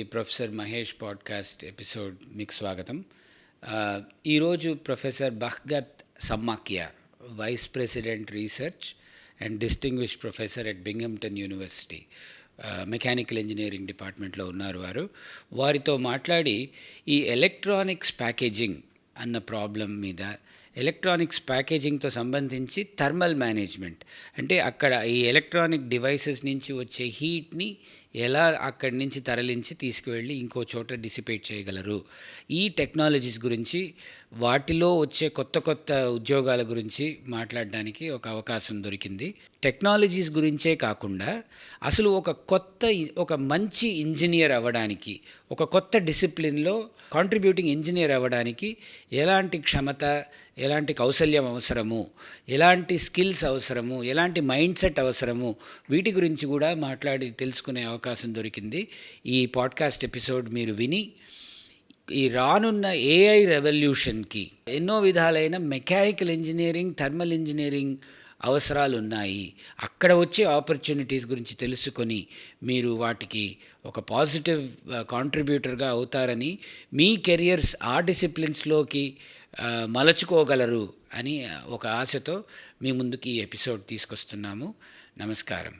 ఈ professor Mahesh podcast episode మీకు స్వాగతం. ఈరోజు professor Bahgat Sammakia vice president research and distinguish professor at Binghamton university mechanical engineering డిపార్ట్మెంట్లో ఉన్నారు వారు. వారితో మాట్లాడి ఈ ఎలక్ట్రానిక్స్ ప్యాకేజింగ్ అన్న ప్రాబ్లం మీద ఎలక్ట్రానిక్స్ ప్యాకేజింగ్తో సంబంధించి థర్మల్ మేనేజ్మెంట్. అంటే అక్కడ ఈ ఎలక్ట్రానిక్ డివైసెస్ నుంచి వచ్చే హీట్ని ఎలా అక్కడి నుంచి తరలించి తీసుకువెళ్ళి ఇంకో చోట డిసిపేట్ చేయగలరు. ఈ టెక్నాలజీస్ గురించి వాటిలో వచ్చే కొత్త కొత్త ఉద్యోగాల గురించి మాట్లాడడానికి ఒక అవకాశం దొరికింది. టెక్నాలజీస్ గురించే కాకుండా అసలు ఒక కొత్త ఒక మంచి ఇంజనీర్ అవ్వడానికి ఒక కొత్త డిసిప్లిన్లో కాంట్రిబ్యూటింగ్ ఇంజనీర్ అవ్వడానికి ఎలాంటి క్షమత ఎలాంటి కౌశల్యం అవసరము ఎలాంటి స్కిల్స్ అవసరము ఎలాంటి మైండ్ సెట్ అవసరము వీటి గురించి కూడా మాట్లాడి తెలుసుకునే అవకాశం దొరికింది. ఈ పాడ్కాస్ట్ ఎపిసోడ్ మీరు విని ఈ రానున్న ఏఐ రెవల్యూషన్కి ఎన్నో విధాలైన మెకానికల్ ఇంజనీరింగ్ థర్మల్ ఇంజనీరింగ్ అవసరాలు ఉన్నాయి అక్కడ వచ్చే ఆపర్చునిటీస్ గురించి తెలుసుకొని మీరు వాటికి ఒక పాజిటివ్ కాంట్రిబ్యూటర్గా అవుతారని మీ కెరియర్స్ ఆ డిసిప్లిన్స్లోకి మలచుకోగలరు అని ఒక ఆశతో మీ ముందుకి ఈ ఎపిసోడ్ తీసుకొస్తున్నాము. నమస్కారం.